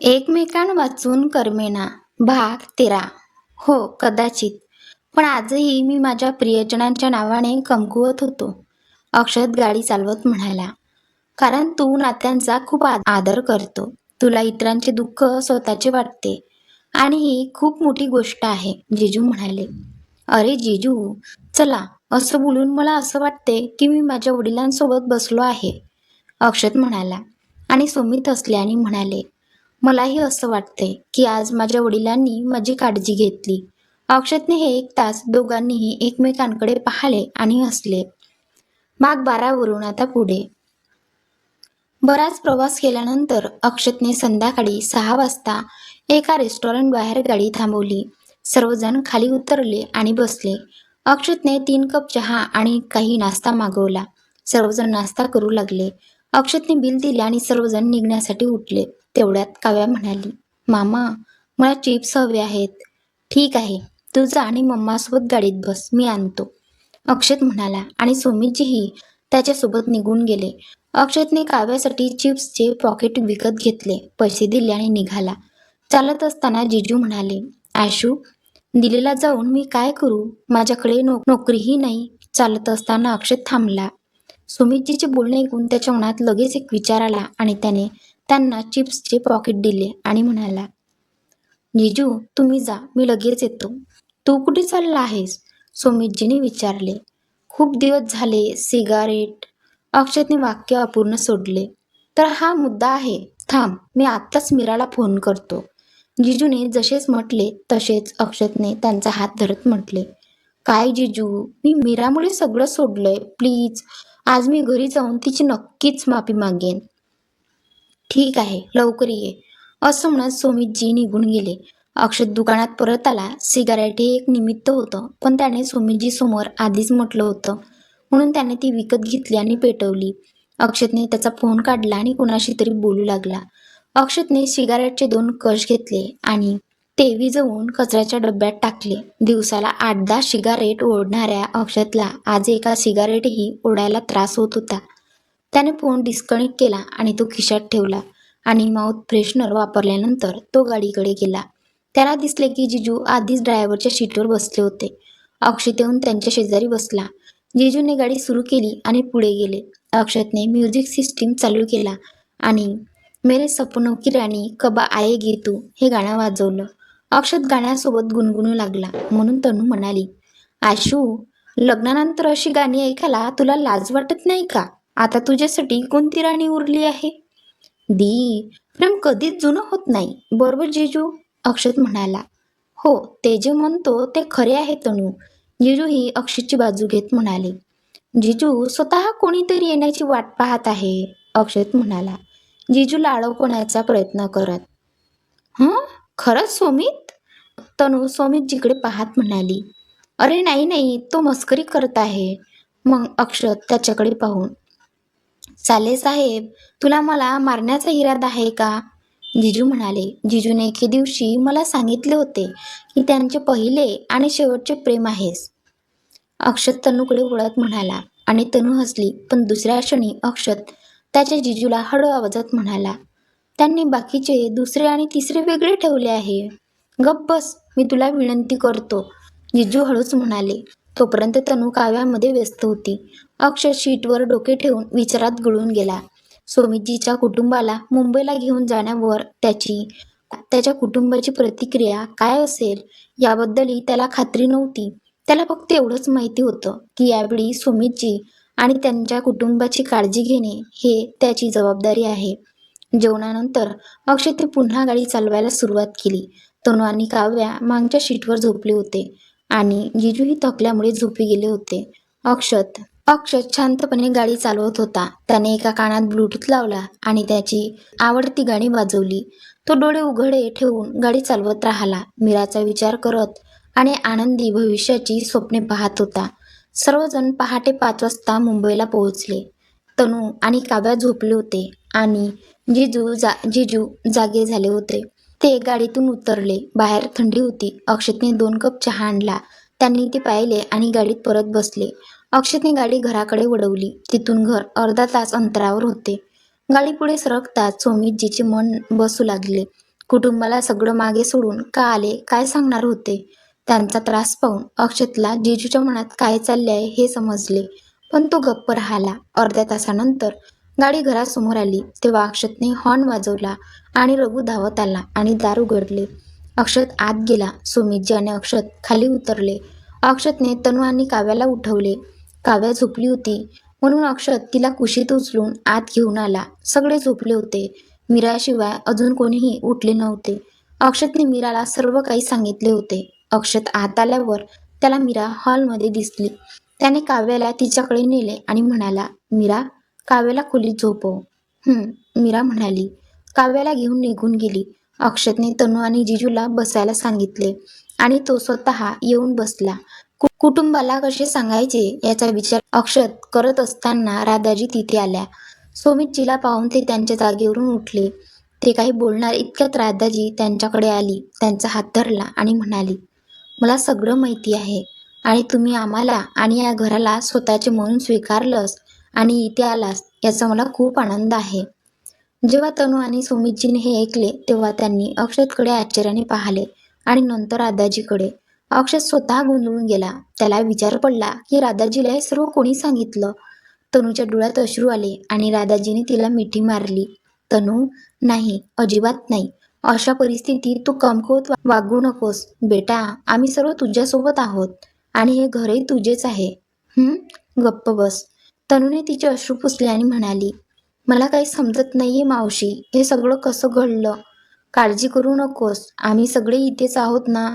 एकमेकां वाचून करमेना भाग तेरा. हो कदाचित. पण आजही मी माझ्या प्रियजनांच्या नावाने कमकुवत होतो. अक्षत गाडी चालवत म्हणाला कारण तू नात्यांचा खूप आदर करतो. तुला इतरांचे दुःख स्वतःचे वाटते. आणि ही खूप मोठी गोष्ट आहे जिजू म्हणाले. अरे जिजू चला असं बोलून मला असं वाटते की मी माझ्या वडिलांसोबत बसलो आहे अक्षत म्हणाला. आणि सुमित असल्याने म्हणाले मलाही असं वाटते की आज माझ्या वडिलांनी माझी काळजी घेतली. अक्षतने हे एक तास दोघांनीही एकमेकांकडे पाहिले आणि हसले. भाग बारावरून आता पुढे. बराच प्रवास केल्यानंतर अक्षतने संध्याकाळी सहा वाजता एका रेस्टॉरंट बाहेर गाडी थांबवली. सर्वजण खाली उतरले आणि बसले. अक्षतने तीन कप चहा आणि काही नाश्ता मागवला. सर्वजण नाश्ता करू लागले. अक्षतने बिल दिले आणि सर्वजण निघण्यासाठी उठले. तेवढ्यात काव्या म्हणाली मामा मला चिप्स हवे आहेत. ठीक आहे तू जा आणि मम्मासोबत गाडीत बस मी आणतो. अक्षत म्हणाला आणि सुमितजीही त्याच्यासोबत निघून गेले. अक्षतने काव्यासाठी चिप्सचे पॉकेट विकत घेतले पैसे दिले आणि निघाला. चालत असताना जिजू म्हणाले आशू दिलेला जाऊन मी काय करू? माझ्याकडे नो नोकरीही नाही. चालत असताना अक्षत थांबला. सुमितजीचे बोलणे ऐकून त्याच्या मनात लगेच एक विचार आला आणि त्याने त्यांना चिप्सचे पॉकेट दिले आणि म्हणाला जिजू तुम्ही जा मी लगेच येतो. तू कुठे चालला आहेस? सुमितजीने विचारले. खूप दिवस झाले सिगारेट. अक्षतने वाक्य अपूर्ण सोडले. तर हा मुद्दा आहे. थांब मी आत्ताच मीराला फोन करतो. जिजूने जसेच म्हटले तसेच अक्षतने त्यांचा हात धरत म्हटले काय जिजू मी मीरामुळे सगळं सोडलंय. प्लीज आज मी घरी जाऊन तिची नक्कीच माफी मागेन. ठीक आहे लवकर ये. असं म्हणत सुमितजी निघून गेले. अक्षत दुकानात परत आला. सिगारेट हे एक निमित्त होतं पण त्याने सुमितजी समोर आधीच म्हटलं होतं. म्हणून त्याने ती विकत घेतली आणि पेटवली. अक्षतने त्याचा फोन काढला आणि कुणाशी तरी बोलू लागला. अक्षतने सिगारेटचे दोन कश घेतले आणि ते विजवून कचऱ्याच्या डब्यात टाकले. दिवसाला आठ दहा सिगारेट ओढणाऱ्या अक्षतला आज एका सिगारेटही ओढायला त्रास होत होता. त्याने फोन डिस्कनेक्ट केला आणि तो खिशात ठेवला आणि माउथ फ्रेशनर वापरल्यानंतर तो गाडीकडे गेला. त्याला दिसले की जिजू आधीच ड्रायव्हरच्या शीटवर बसले होते. अक्षत येऊन त्यांच्या शेजारी बसला. जिजूने गाडी सुरू केली आणि पुढे गेले. अक्षतने म्युझिक सिस्टीम चालू केला आणि मेरे सपनो की राणी कबा आएगी तू हे गाणं वाजवलं. अक्षत गाण्यासोबत गुणगुणू लागला म्हणून तनू म्हणाली आशू लग्नानंतर अशी गाणी ऐकायला तुला लाज वाटत नाही का? आता तुझ्यासाठी कोणती राणी उरली आहे? दी प्रेम कधीच जुनं होत नाही. बरोबर जिजू? अक्षत म्हणाला. हो ते जे म्हणतो ते खरे आहे तणू जिजू ही अक्षतची बाजू घेत म्हणाले. जिजू स्वतः कोणीतरी येण्याची वाट पाहत आहे अक्षत म्हणाला. जिजूला अडवण्याचा प्रयत्न करत. हं? खरंच सोमित? तनू सोमितजीकडे पाहत म्हणाली. अरे नाही नाही तो मस्करी करत आहे. मग अक्षत त्याच्याकडे पाहून. साले साहेब तुला मला मारण्याचा इरादा आहे का? जिजू म्हणाले जिजूने एके दिवशी मला सांगितले होते की त्यांचे पहिले आणि शेवटचे प्रेम आहेस. अक्षत तनूकडे वळत म्हणाला आणि तनू हसली पण दुसऱ्या क्षणी अक्षत त्याच्या जिजूला हळू आवाजात म्हणाला त्यांनी बाकीचे दुसरे आणि तिसरे वेगळे ठेवले आहे. गप्प बस मी तुला विनंती करतो. जिजू हळूच म्हणाले तोपर्यंत तनू काव्यामध्ये व्यस्त होती. अक्षर शीटवर डोके ठेवून विचारात गळून गेला. सोमितजीच्या कुटुंबाला मुंबईला घेऊन जाण्यावर त्याची त्याच्या कुटुंबाची प्रतिक्रिया काय असेल याबद्दलही त्याला खात्री नव्हती. त्याला फक्त एवढंच माहिती होतं की यावेळी सुमितजी आणि त्यांच्या कुटुंबाची काळजी घेणे हे त्याची जबाबदारी आहे. जेवणानंतर अक्षयने पुन्हा गाडी चालवायला सुरुवात केली. तनू आणि काव्या मागच्या शीटवर झोपले होते. आणि जिजूही थकल्यामुळे झोपी गेले होते. अक्षत अक्षत शांतपणे गाडी चालवत होता. त्याने एका कानात ब्लूटूथ लावला आणि त्याची आवडती गाणी वाजवली. तो डोळे उघडे ठेवून गाडी चालवत राहिला. मीराचा विचार करत आणि आनंदी भविष्याची स्वप्ने पाहत होता. सर्वजण पहाटे पाच वाजता मुंबईला पोहोचले. तनू आणि काव्या झोपले होते आणि जिजू जा जिजू जागे झाले होते. ते गाडीतून उतरले. बाहेर थंडी होती. अक्षतने दोन कप चहा आणला. त्यांनी ते पाहिले आणि गाडीत परत बसले. अक्षतने गाडी घराकडे वळवली. तिथून घर अर्धा तास अंतरावर होते. गाडी पुढे सरकताच सोमितजीचे मन बसू लागले. कुटुंबाला सगळं मागे सोडून का आले काय सांगणार होते? त्यांचा त्रास पाहून अक्षतला जिजूच्या मनात काय चालले आहे हे समजले. पण तो गप्प राहिला. अर्ध्या तासानंतर गाडी घरासमोर आली. तेव्हा अक्षतने हॉर्न वाजवला आणि रघु धावत आला आणि दार उघडले अक्षत आत गेला. सुमितजी आणि अक्षत खाली उतरले. अक्षतने तनू आणि काव्याला उठवले. काव्या झोपली होती. म्हणून अक्षत तिला कुशीत उचलून आत घेऊन आला. सगळे झोपले होते. मीराशिवाय अजून कोणीही उठले नव्हते. अक्षतने मीराला सर्व काही सांगितले होते. अक्षत आत आल्यावर त्याला मीरा हॉलमध्ये दिसली. त्याने काव्याला तिच्याकडे नेले आणि म्हणाला मीरा काव्याला खोलीत झोपव. मीरा म्हणाली. काव्याला घेऊन निघून गेली. अक्षतने तनू आणि जिजूला बसायला सांगितले आणि तो स्वतः येऊन बसला. कु- कुटुंबाला कसे सांगायचे याचा विचार अक्षत करत असताना राधाजी तिथे आल्या. सोमितजीला पाहून ते त्यांच्या जागेवरून उठले. ते काही बोलणार इतक्यात राधाजी त्यांच्याकडे आली. त्यांचा हात धरला आणि म्हणाली मला सगळं माहिती आहे आणि तुम्ही आम्हाला आणि या घराला स्वतःचे म्हणून स्वीकारलंस. आणि इथे आलास याचा मला खूप आनंद आहे. जेव्हा तनू आणि सुमितजीने हे ऐकले तेव्हा त्यांनी अक्षतकडे आश्चर्याने पाहिले आणि नंतर राधाजीकडे. अक्षत स्वतः गोंधळून गेला. त्याला विचार पडला की राधाजीला हे सर्व कोणी सांगितलं? तनूच्या डोळ्यात अश्रू आले आणि राधाजीने तिला मिठी मारली. तनू नाही अजिबात नाही. अशा परिस्थितीत तू कमकुवत वागू नकोस. बेटा आम्ही सर्व तुझ्यासोबत आहोत आणि हे घरही तुझेच आहे. हम्म गप्प बस. तनुने तिचे अश्रू पुसले आणि म्हणाली मला काही समजत नाहीये मावशी हे सगळं कसं घडलं? काळजी करू नकोस आम्ही सगळे इथेच आहोत ना?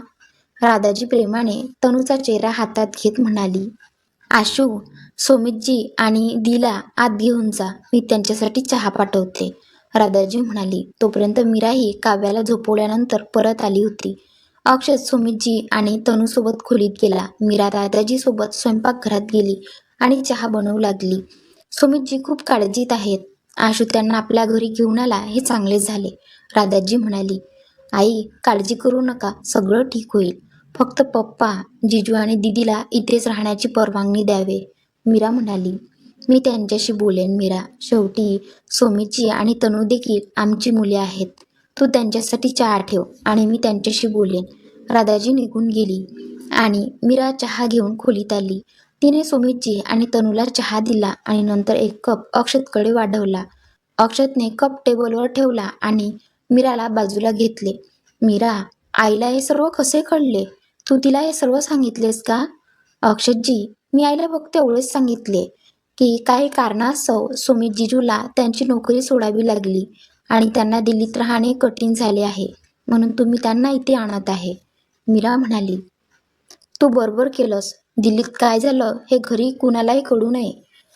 राधाजी प्रेमाने तनूचा चेहरा हातात घेत म्हणाली आशू सोमितजी आणि दिला आत घेऊन जा मी त्यांच्यासाठी चहा पाठवते. राधाजी म्हणाली तोपर्यंत मीराही काव्याला झोपवल्यानंतर परत आली होती. अक्षत सुमितजी आणि तनूसोबत खोलीत गेला. मीरा दादाजीसोबत स्वयंपाकघरात गेली. आणि चहा बनवू लागली. सुमितजी खूप काळजीत आहेत. आशू त्यांना आपल्या घरी घेऊन आला हे चांगले झाले. राधाजी म्हणाली आई काळजी करू नका. सगळं ठीक होईल. फक्त पप्पा जिजू आणि दिदीला इथेच राहण्याची परवानगी द्यावे. मीरा म्हणाली मी त्यांच्याशी बोलेन मीरा. शेवटी सोमीची आणि तनू देखील आमची मुले आहेत. तू त्यांच्यासाठी चहा ठेव आणि मी त्यांच्याशी बोलेन. राधाजी निघून गेली आणि मीरा चहा घेऊन खोलीत आली. तिने सुमितजी आणि तनूला चहा दिला आणि नंतर एक कप अक्षतकडे वाढवला. अक्षतने कप टेबलवर ठेवला आणि मीराला बाजूला घेतले. मीरा आईला हे सर्व कसे कळले? तू तिला हे सर्व सांगितलेस का? अक्षतजी मी आईला फक्त एवढेच सांगितले की काही कारणास्तव सुमित जिजूला त्यांची नोकरी सोडावी लागली आणि त्यांना दिल्लीत राहणे कठीण झाले आहे म्हणून तुम्ही त्यांना इथे आणत आहे मीरा म्हणाली. तू बरोबर केलंस. दिल्लीत काय झालं हे घरी कुणालाही कळू नये.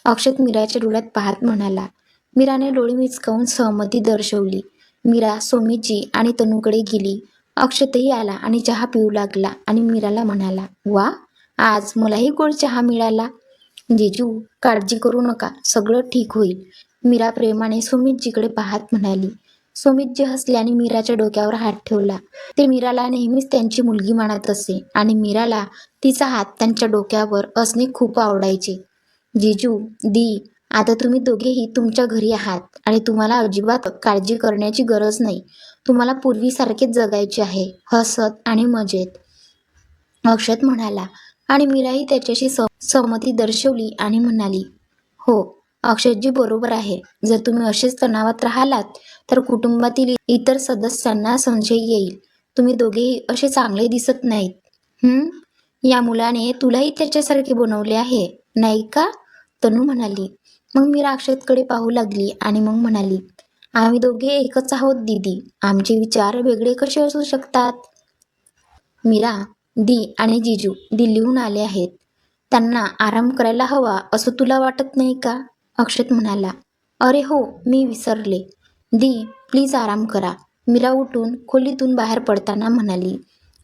अक्षत मीराच्या डोळ्यात पाहत म्हणाला मीराने डोळे मिचकावून सहमती दर्शवली. मीरा सोमीजी आणि तनूकडे गेली. अक्षतही आला आणि चहा पिऊ लागला आणि मीराला म्हणाला वा आज मलाही गोड चहा मिळाला. जिजू काळजी करू नका सगळं ठीक होईल. मीरा प्रेमाने सुमितजीकडे पाहत म्हणाली सुमितजी हसल्याने मीराच्या डोक्यावर हात ठेवला. ते मीराला नेहमीच त्यांची मुलगी मानत असे आणि मीराला तिचा हात त्यांच्या डोक्यावर असणे खूप आवडायचे. जिजू दी आता तुम्ही दोघेही तुमच्या घरी आहात आणि तुम्हाला अजिबात काळजी करण्याची गरज नाही. तुम्हाला पूर्वीसारखेच जगायचे आहे हसत आणि मजेत. अक्षत म्हणाला. आणि मीराही त्याच्याशी सहमती दर्शवली आणि म्हणाली हो अक्षयजी बरोबर आहे. जर तुम्ही असेच तणावात राहिलात तर कुटुंबातील इतर सदस्यांना संशय येईल. तुम्ही दोघेही असे चांगले दिसत नाहीत. हम्म या मुलाने तुलाही त्याच्यासारखे बनवले आहे नाही का? तनू म्हणाली. मग मी राक्षसकडे पाहू लागली आणि मग म्हणाली आम्ही दोघे एकच आहोत दीदी. आमचे विचार वेगळे कसे असू शकतात? मीरा दी आणि जिजू दिल्लीहून आले आहेत. त्यांना आराम करायला हवा असं तुला वाटत नाही का? अक्षत म्हणाला अरे हो मी विसरले. दी प्लीज आराम करा मीरा उठून खोलीतून बाहेर पडताना म्हणाली.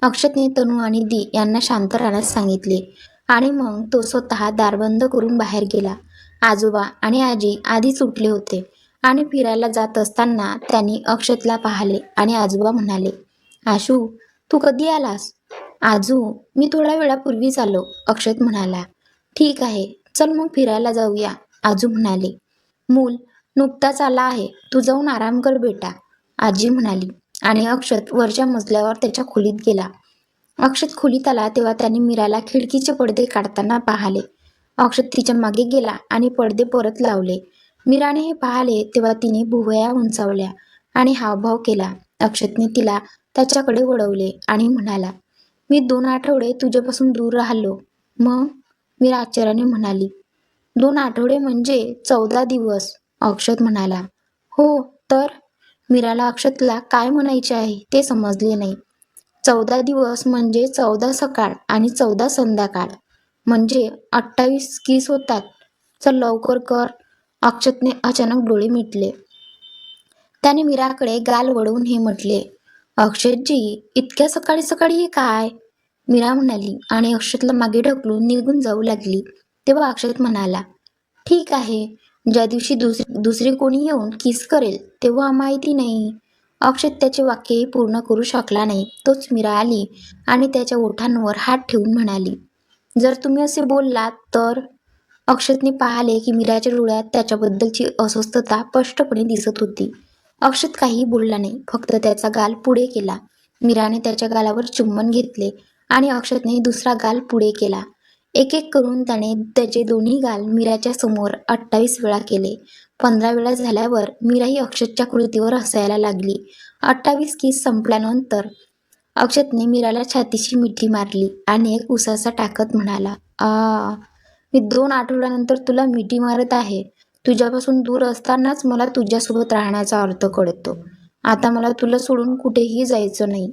अक्षतने तनू आणि दी यांना शांत राहण्यास सांगितले आणि मग तो स्वतः दारबंद करून बाहेर गेला. आजोबा आणि आजी आधीच उठले होते आणि फिरायला जात असताना त्यांनी अक्षतला पाहिले आणि आजोबा म्हणाले आशू तू कधी आलास? आजू मी थोड्या वेळापूर्वीच आलो अक्षत म्हणाला. ठीक आहे चल मग फिरायला जाऊया. आजू म्हणाले मूल नुकताच आला आहे. तू जाऊन आराम कर बेटा. आजी म्हणाली आणि अक्षत वरच्या मजल्यावर त्याच्या खोलीत गेला. अक्षत खोलीत आला तेव्हा त्याने मीराला खिडकीचे पडदे काढताना पाहिले. अक्षत तिच्यामागे गेला आणि पडदे परत लावले. मीराने हे पाहिले तेव्हा तिने भुवया उंचावल्या आणि हावभाव केला. अक्षतने तिला त्याच्याकडे वळवले आणि म्हणाला मी दोन आठवडे तुझ्यापासून दूर राहिलो. मग मीरा आश्चर्याने म्हणाली दोन आठवडे म्हणजे चौदा दिवस अक्षत म्हणाला. हो तर? मीराला अक्षतला काय म्हणायचे आहे ते समजले नाही. चौदा दिवस म्हणजे चौदा सकाळ आणि चौदा संध्याकाळ. म्हणजे अठ्ठावीस किस होतात? चल लवकर कर. अक्षतने अचानक डोळे मिटले. त्याने मीराकडे गाल वळवून हे म्हटले अक्षतजी इतक्या सकाळी सकाळी हे काय? मीरा म्हणाली आणि अक्षतला मागे ढकलून निघून जाऊ लागली. तेव्हा अक्षत म्हणाला ठीक आहे. ज्या दिवशी दुसरी दुसरी कोणी येऊन किस करेल तेव्हा माहिती नाही. अक्षत त्याचे वाक्यही पूर्ण करू शकला नाही. तोच मीरा आली आणि त्याच्या ओठांवर हात ठेवून म्हणाली जर तुम्ही असे बोललात तर अक्षतने पाहिले की मीराच्या डोळ्यात त्याच्याबद्दलची अस्वस्थता स्पष्टपणे दिसत होती. अक्षत काहीही बोलला नाही. फक्त त्याचा गाल पुढे केला. मीराने त्याच्या गालावर चुंबन घेतले आणि अक्षतने दुसरा गाल पुढे केला. एक एक करून त्याने त्याचे दोन्ही गाल मीराच्या समोर अठ्ठावीस वेळा केले. पंधरा वेळा झाल्यावर मीराही अक्षतच्या कृतीवर हसायला लागली. अठ्ठावीस किस संपल्यानंतर अक्षतने मीराला छातीशी मिठी मारली आणि एक उसासा टाकत म्हणाला आ मी दोन आठवड्यानंतर तुला मिठी मारत आहे. तुझ्यापासून दूर असतानाच मला तुझ्यासोबत राहण्याचा अर्थ कळतो. आता मला तुला सोडून कुठेही जायचं नाही.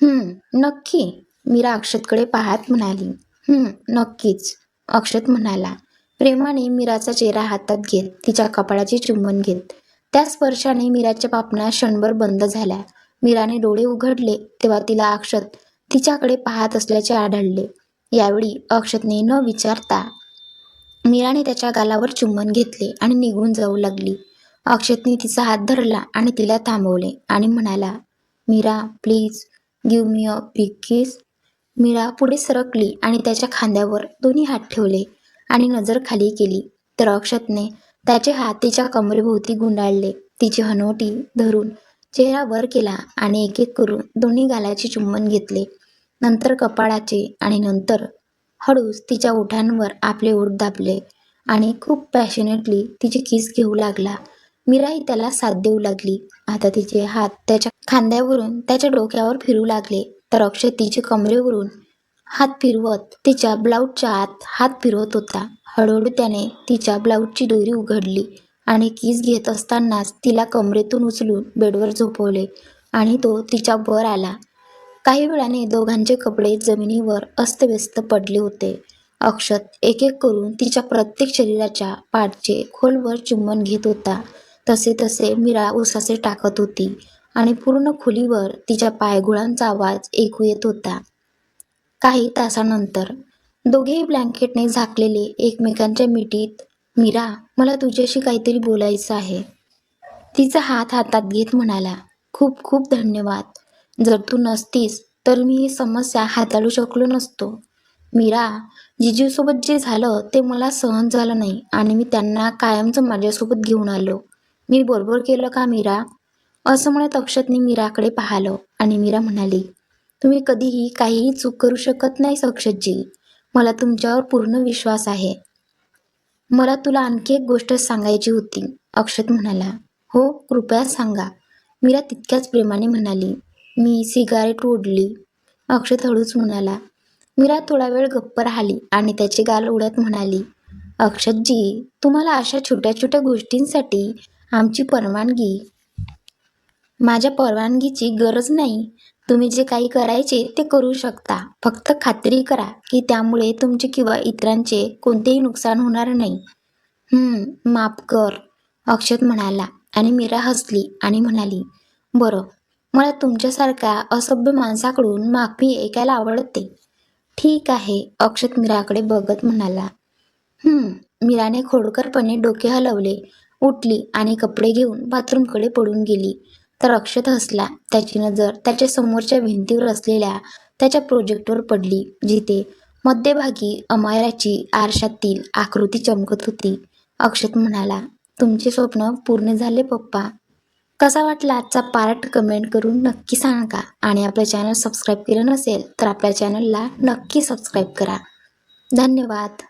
हम्म नक्की. मीरा अक्षतकडे पाहत म्हणाली. नक्कीच अक्षत म्हणाला. प्रेमाने मीराचा चेहरा हातात घेत तिच्या कपाळाचे चुंबन घेत. त्या स्पर्शाने मीराच्या पापण्या क्षणभर बंद झाल्या. मीराने डोळे उघडले तेव्हा तिला अक्षत तिच्याकडे पाहत असल्याचे आढळले. यावेळी अक्षतने न विचारता मीराने त्याच्या गालावर चुंबन घेतले आणि निघून जाऊ लागली. अक्षतने तिचा हात धरला आणि तिला थांबवले आणि म्हणाला Meera please give me a big kiss. Meera पुढे सरकली आणि त्याच्या खांद्यावर दोन्ही हात ठेवले आणि नजर खाली केली. तर अक्षतने त्याचे हात तिच्या कमरेभोवती गुंडाळले. तिची हनवटी धरून चेहरा वर केला आणि एक एक करून दोन्ही गालाचे चुंबन घेतले. नंतर कपाळाचे आणि नंतर हळूच तिच्या ओठांवर आपले ओठ दाबले आणि खूप पॅशनेटली तिचे किस घेऊ लागला. मीराही त्याला साथ देऊ लागली. आता तिचे हात त्याच्या खांद्यावरून त्याच्या डोक्यावर फिरू लागले. तर अक्षय तिचे कमरेवरून हात फिरवत तिच्या ब्लाऊजच्या आत हात फिरवत होता. हळूहळू त्याने तिच्या ब्लाऊजची दोरी उघडली आणि किस घेत असतानाच तिला कमरेतून उचलून बेडवर झोपवले आणि तो तिच्या वर आला. काही वेळाने दोघांचे कपडे जमिनीवर अस्तव्यस्त पडले होते. अक्षत एक एक करून तिच्या प्रत्येक शरीराच्या पाठचे खोलवर चुंबन घेत होता. तसे तसे मीरा उसासे टाकत होती. आणि पूर्ण खोलीवर तिच्या पायगुळांचा आवाज ऐकू येत होता. काही तासानंतर दोघेही ब्लँकेटने झाकलेले एकमेकांच्या मिठीत मीरा मला तुझ्याशी काहीतरी बोलायचं आहे. तिचा हात हातात घेत म्हणाला खूप खूप धन्यवाद. जर तू नसतीस तर मी ही समस्या हाताळू शकलो नसतो. मीरा जिजूसोबत जे झालं ते मला सहन झालं नाही आणि मी त्यांना कायमचं माझ्यासोबत घेऊन आलो. मी बरोबर केलं का मीरा? असं म्हणत अक्षतने मीराकडे पाहिलं आणि मीरा म्हणाली तुम्ही कधीही काहीही चूक करू शकत नाही अक्षतजी. मला तुमच्यावर पूर्ण विश्वास आहे. मला तुला आणखी एक गोष्ट सांगायची होती अक्षत म्हणाला. हो कृपया सांगा. मीरा तितक्याच प्रेमाने म्हणाली मी सिगारेट ओढली. अक्षत हळूच म्हणाला. मीरा थोडा वेळ गप्प राहिली आणि त्याची गाल उडत म्हणाली अक्षतजी तुम्हाला अशा छोट्या छोट्या गोष्टींसाठी आमची परवानगी माझ्या परवानगीची गरज नाही. तुम्ही जे काही करायचे ते करू शकता. फक्त खात्री करा की त्यामुळे तुमचे किंवा इतरांचे कोणतेही नुकसान होणार नाही. हम्म माफ कर अक्षत म्हणाला आणि मीरा हसली आणि म्हणाली बरं मला तुमच्यासारख्या असभ्य माणसाकडून माफी ऐकायला आवडते. ठीक आहे अक्षत मीराकडे बघत म्हणाला. हम्म मीराने खोडकरपणे डोके हलवले उठली आणि कपडे घेऊन बाथरूमकडे पडून गेली. तर अक्षत हसला. त्याची नजर त्याच्या समोरच्या भिंतीवर असलेल्या त्याच्या प्रोजेक्टवर पडली जिथे मध्यभागी अमायराची आरशातील आकृती चमकत होती. अक्षत म्हणाला तुमचे स्वप्न पूर्ण झाले पप्पा. कसा वाटला आजचा पार्ट कमेंट करून नक्की सांगा आणि आपलं चॅनल सबस्क्राईब केलं नसेल तर आपल्या चॅनलला नक्की सबस्क्राईब करा. धन्यवाद.